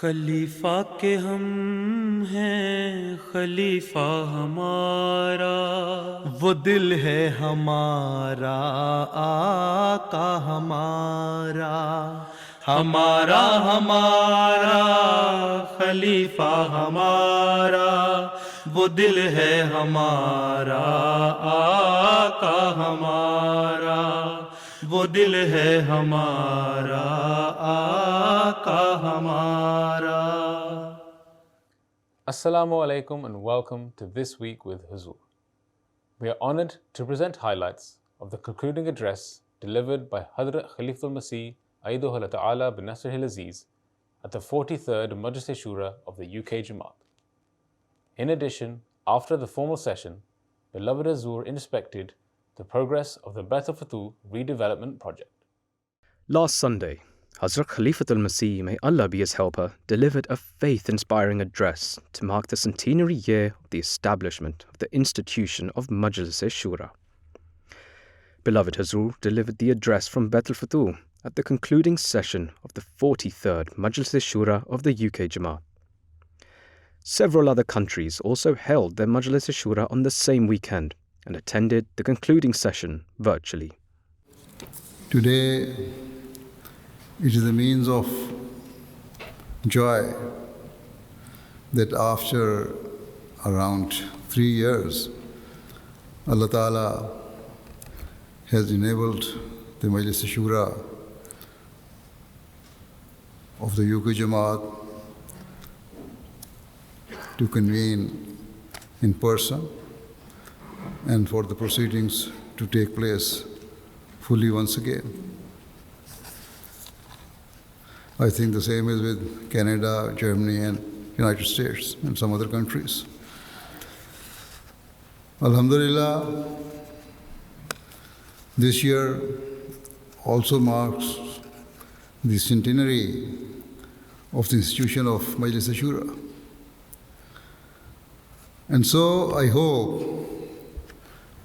خلیفہ کے ہم ہیں، خلیفہ ہمارا۔ وہ دل ہے ہمارا، آقا ہمارا۔ ہمارا ہمارا، خلیفہ ہمارا۔ وہ دل ہے ہمارا، آقا ہمارا۔ وہ دل ہے ہمارا، آقا ہمارا۔ Assalamu alaikum and welcome to This Week with Huzur. We are honored to present highlights of the concluding address delivered by Hadrat Khalifatul Masih Aiduhu Ta'ala bin Nasr al Aziz at the 43rd Majlis Shura of the UK Jamaat. In addition, after the formal session, beloved Azur inspected the progress of the Beth Fatu redevelopment project. Last Sunday, Hazrat Khalifatul Masih, may Allah be his helper, delivered a faith inspiring address to mark the centenary year of the establishment of the institution of Majlis Shura. Beloved Hazur delivered the address from Betul Futu at the concluding session of the 43rd Majlis Shura of the UK Jamaat. Several other countries also held their Majlis Shura on the same weekend and attended the concluding session virtually. Today, it is a means of joy that after around three years, Allah Ta'ala has enabled the Majlis Shura of the UK Jamaat to convene in person and for the proceedings to take place fully once again. I think the same is with Canada, Germany, and United States, and some other countries. Alhamdulillah, this year also marks the centenary of the institution of Majlis Ashura. And so I hope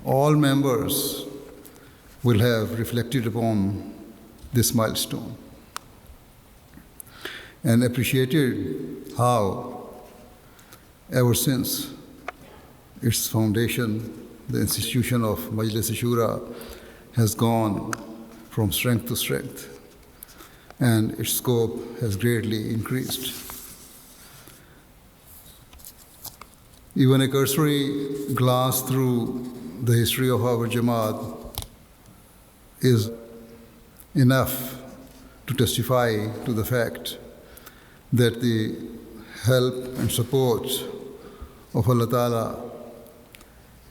all members will have reflected upon this milestone and appreciated how, ever since its foundation, the institution of Majlis Shura has gone from strength to strength and its scope has greatly increased. Even a cursory glance through the history of our Jamaat is enough to testify to the fact that the help and support of Allah Ta'ala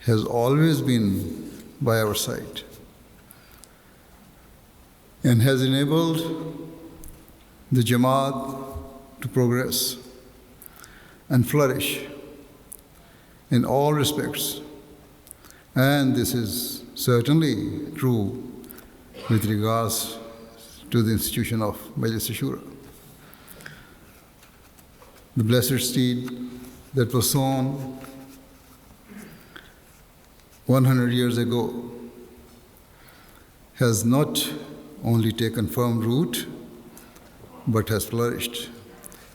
has always been by our side and has enabled the Jamaat to progress and flourish in all respects. And this is certainly true with regards to the institution of Majlis Shura. The blessed seed that was sown 100 years ago has not only taken firm root, but has flourished,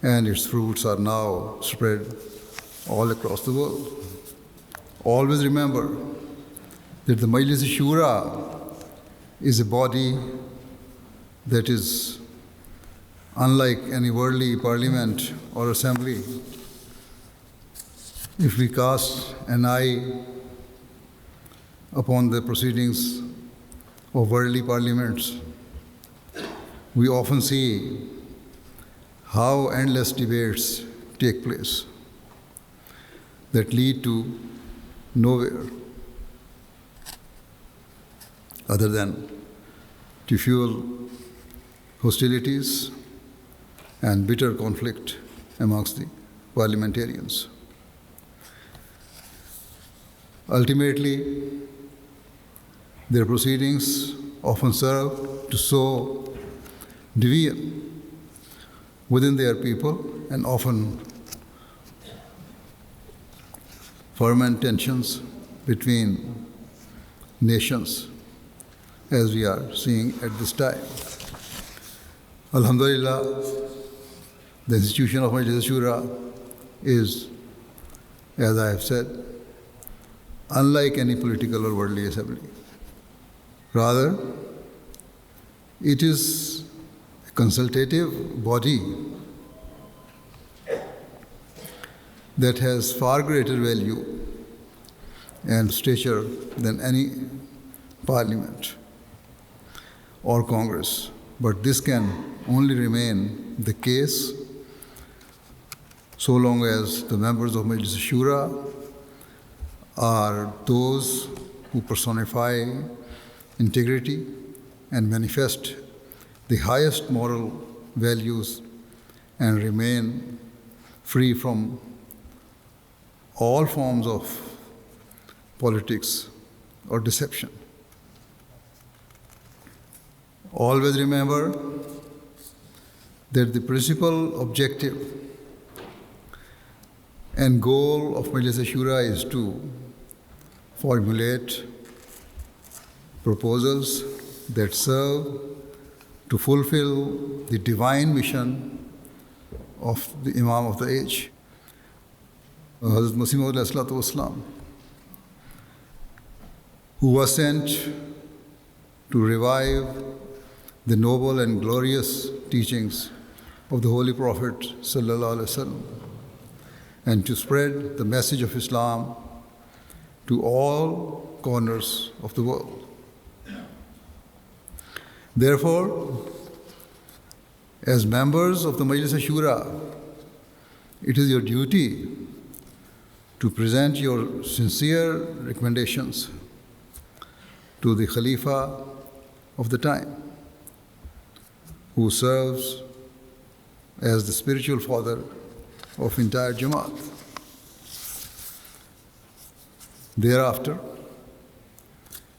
and its fruits are now spread all across the world. Always remember that the Majlis Shura is a body that is unlike any worldly parliament or assembly. If we cast an eye upon the proceedings of worldly parliaments, we often see how endless debates take place that lead to nowhere other than to fuel hostilities and bitter conflict amongst the parliamentarians. Ultimately, their proceedings often serve to sow division within their people and often foment tensions between nations, as we are seeing at this time. Alhamdulillah, The institution of Majlis Shura is, as I have said, unlike any political or worldly assembly. Rather, it is a consultative body that has far greater value and stature than any parliament or congress. But this can only remain the case so long as the members of Majlis Shura are those who personify integrity and manifest the highest moral values and remain free from all forms of politics or deception. Always remember that the principal objective and goal of Majlis Shura is to formulate proposals that serve to fulfill the divine mission of the Imam of the age, uh, Hazrat Masih who was sent to revive the noble and glorious teachings of the Holy Prophet sallallahu alaihi wasallam and to spread the message of Islam to all corners of the world. Therefore, as members of the Majlis Shura, it is your duty to present your sincere recommendations to the Khalifa of the time, who serves as the spiritual father of entire Jamaat. Thereafter,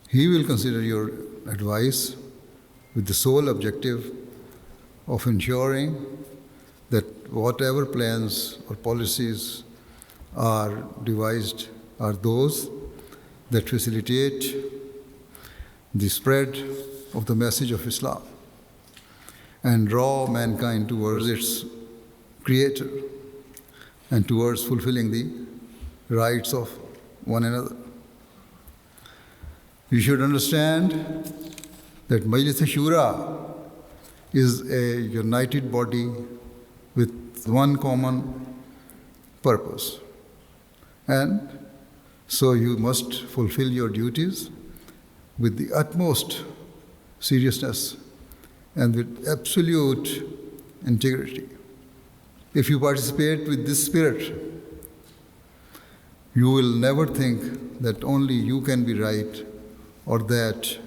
he will consider your advice with the sole objective of ensuring that whatever plans or policies are devised are those that facilitate the spread of the message of Islam and draw mankind towards its creator and towards fulfilling the rights of one another. You should understand that Majlis Shura is a united body with one common purpose. And so you must fulfill your duties with the utmost seriousness and with absolute integrity. If you participate with this spirit, you will never think that only you can be right or that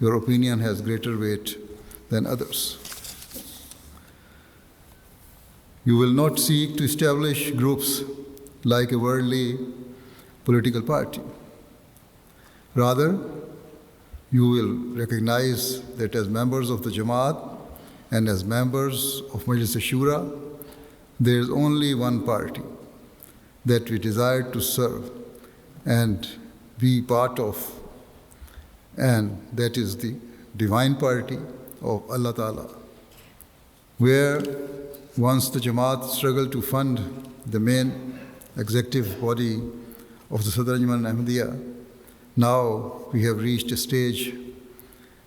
your opinion has greater weight than others. You will not seek to establish groups like a worldly political party. Rather, you will recognize that as members of the Jamaat and as members of Majlis Shura, there is only one party that we desire to serve and be part of, and that is the divine party of Allah Ta'ala, where once the Jamaat struggled to fund the main executive body of the Sadr Ajman Ahmadiyya, now we have reached a stage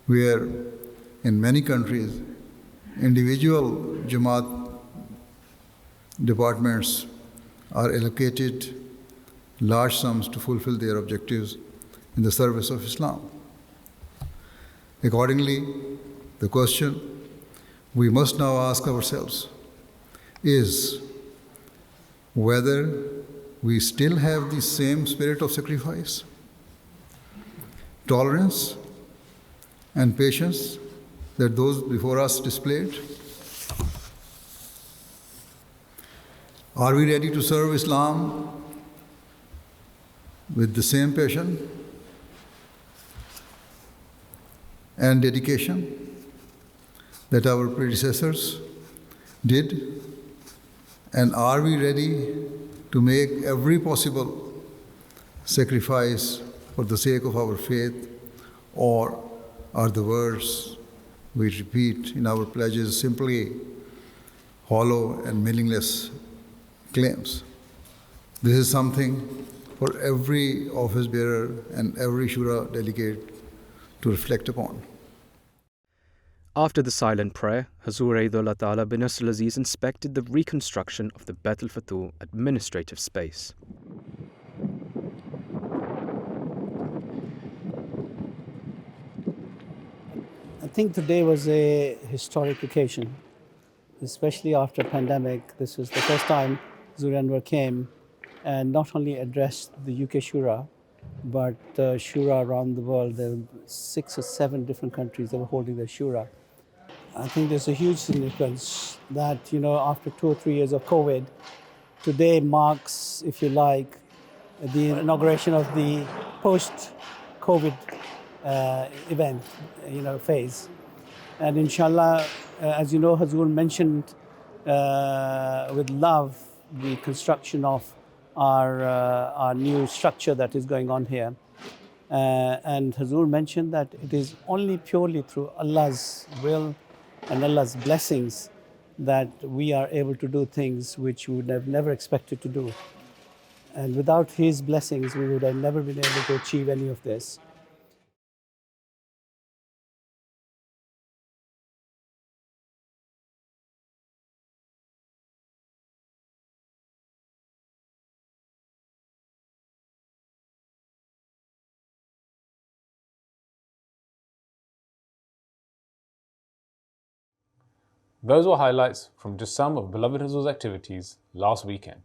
where in many countries individual Jamaat departments are allocated large sums to fulfill their objectives in the service of Islam. Accordingly, the question we must now ask ourselves is whether we still have the same spirit of sacrifice, tolerance, and patience that those before us displayed. Are we ready to serve Islam with the same passion and dedication that our predecessors did? And are we ready to make every possible sacrifice for the sake of our faith? Or are the words we repeat in our pledges simply hollow and meaningless claims. This is something for every office bearer and every Shura delegate to reflect upon. After the silent prayer, Hazur Aidullah Ta'ala bin Nasr Aziz inspected the reconstruction of the Bet al Fatu administrative space. I think today was a historic occasion, especially after pandemic. This was the first time Zuranwar came and not only addressed the UK Shura, but uh, Shura around the world. There were six or seven different countries that were holding their Shura. I think there's a huge significance that, you know, after two or three years of COVID, today marks, if you like, the inauguration of the post-COVID uh, event, you know, phase. And inshallah, uh, as you know, Hazur mentioned uh, with love the construction of our, uh, our new structure that is going on here. Uh, and Hazur mentioned that it is only purely through Allah's will and Allah's blessings that we are able to do things which we would have never expected to do. And without His blessings, we would have never been able to achieve any of this. Those were highlights from just some of beloved Hazur's activities last weekend.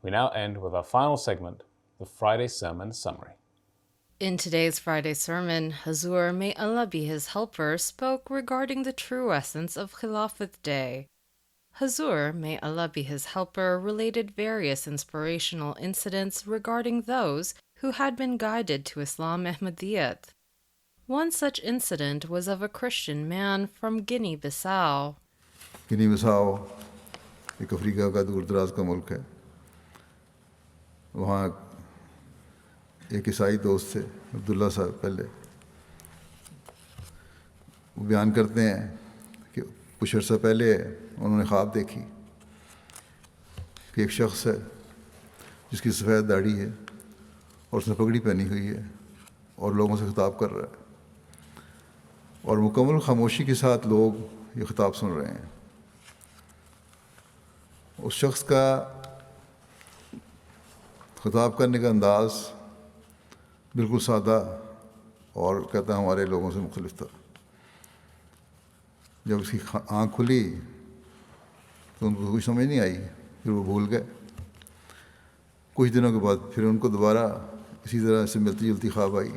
We now end with our final segment, the Friday Sermon Summary. In today's Friday sermon, Hazur, may Allah be his helper, spoke regarding the true essence of Khilafat Day. Hazur, may Allah be his helper, related various inspirational incidents regarding those who had been guided to Islam Ahmadiyyat. One such incident was of a Christian man from Guinea Bissau. گنی بساؤ ایک افریقہ کا دور دراز کا ملک ہے۔ وہاں ایک عیسائی دوست تھے، عبداللہ صاحب پہلے۔ وہ بیان کرتے ہیں کہ کچھ عرصہ پہلے انہوں نے خواب دیکھی کہ ایک شخص ہے جس کی سفید داڑھی ہے اور اس نے پگڑی پہنی ہوئی ہے اور لوگوں سے خطاب کر رہا ہے۔ اور مکمل خاموشی کے ساتھ لوگ یہ خطاب سن رہے ہیں۔ اس شخص کا خطاب کرنے کا انداز بالکل سادہ اور کہتا ہمارے لوگوں سے مختلف تھا۔ جب اس کی آنکھ کھلی تو ان کو کچھ سمجھ نہیں آئی، پھر وہ بھول گئے۔ کچھ دنوں کے بعد پھر ان کو دوبارہ اسی طرح سے ملتی جلتی خواب آئی۔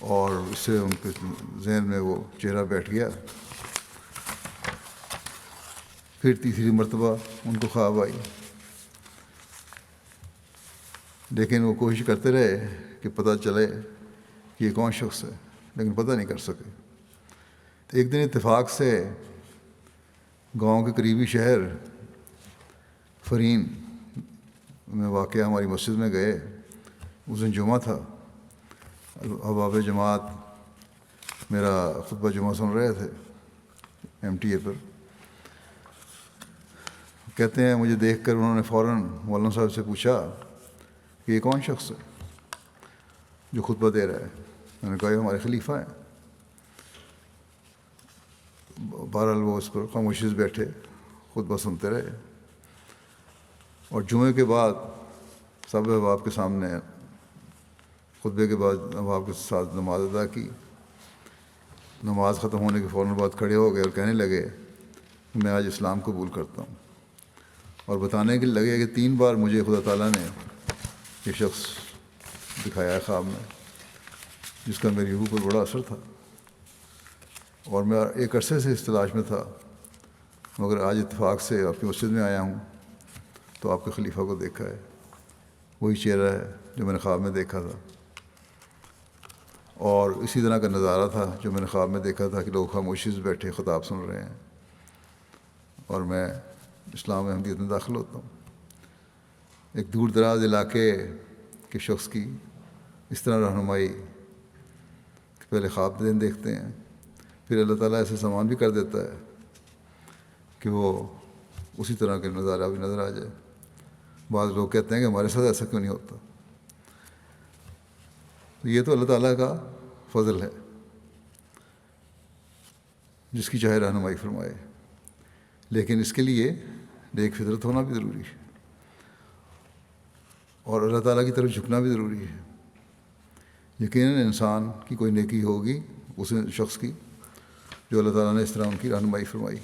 اور اس سے ان کے ذہن میں وہ چہرہ بیٹھ گیا۔ پھر تیسری مرتبہ ان کو خواب آئی۔ لیکن وہ کوشش کرتے رہے کہ پتہ چلے کہ یہ کون شخص ہے، لیکن پتہ نہیں کر سکے۔ تو ایک دن اتفاق سے گاؤں کے قریبی شہر فرین میں واقع ہماری مسجد میں گئے۔ اس دن جمعہ تھا۔ احباب جماعت میرا خطبہ جمعہ سن رہے تھے۔ ایم ٹی اے پر۔ کہتے ہیں، مجھے دیکھ کر انہوں نے فوراً مولانا صاحب سے پوچھا کہ یہ کون شخص ہے جو خطبہ دے رہا ہے؟ میں نے کہا، یہ ہمارے خلیفہ ہیں۔ بہرحال وہ اس پر خاموشی سے بیٹھے، خطبہ سنتے رہے۔ اور جمعے کے بعد سب احباب کے سامنے خطبے کے بعد احباب کے ساتھ نماز ادا کی۔ نماز ختم ہونے کے فوراً بعد کھڑے ہو گئے اور کہنے لگے، میں آج اسلام قبول کرتا ہوں۔ اور بتانے کے لگے کہ تین بار مجھے خدا تعالیٰ نے یہ شخص دکھایا ہے خواب میں، جس کا میری روح پر بڑا اثر تھا اور میں ایک عرصے سے اس تلاش میں تھا، مگر آج اتفاق سے آپ کی مسجد میں آیا ہوں تو آپ کے خلیفہ کو دیکھا ہے، وہی چہرہ ہے جو میں نے خواب میں دیکھا تھا۔ اور اسی طرح کا نظارہ تھا جو میں نے خواب میں دیکھا تھا کہ لوگ خاموشی سے بیٹھے، خطاب سن رہے ہیں۔ اور میں اسلام احمدیت میں داخل ہوتا ہوں۔ ایک دور دراز علاقے کے شخص کی اس طرح رہنمائی پہلے خواب دین دیکھتے ہیں، پھر اللہ تعالیٰ ایسے سامان بھی کر دیتا ہے کہ وہ اسی طرح کے نظارہ بھی نظر آ جائے۔ بعض لوگ کہتے ہیں کہ ہمارے ساتھ ایسا کیوں نہیں ہوتا؟ تو یہ تو اللہ تعالیٰ کا فضل ہے۔ جس کی چاہے رہنمائی فرمائے۔ لیکن اس کے لیے نیک فطرت ہونا بھی ضروری ہے۔ اور اللہ تعالیٰ کی طرف جھکنا بھی ضروری ہے۔ یقیناً انسان کی کوئی نیکی ہوگی اس شخص کی جو اللہ تعالیٰ نے اس طرح ان کی رہنمائی فرمائی۔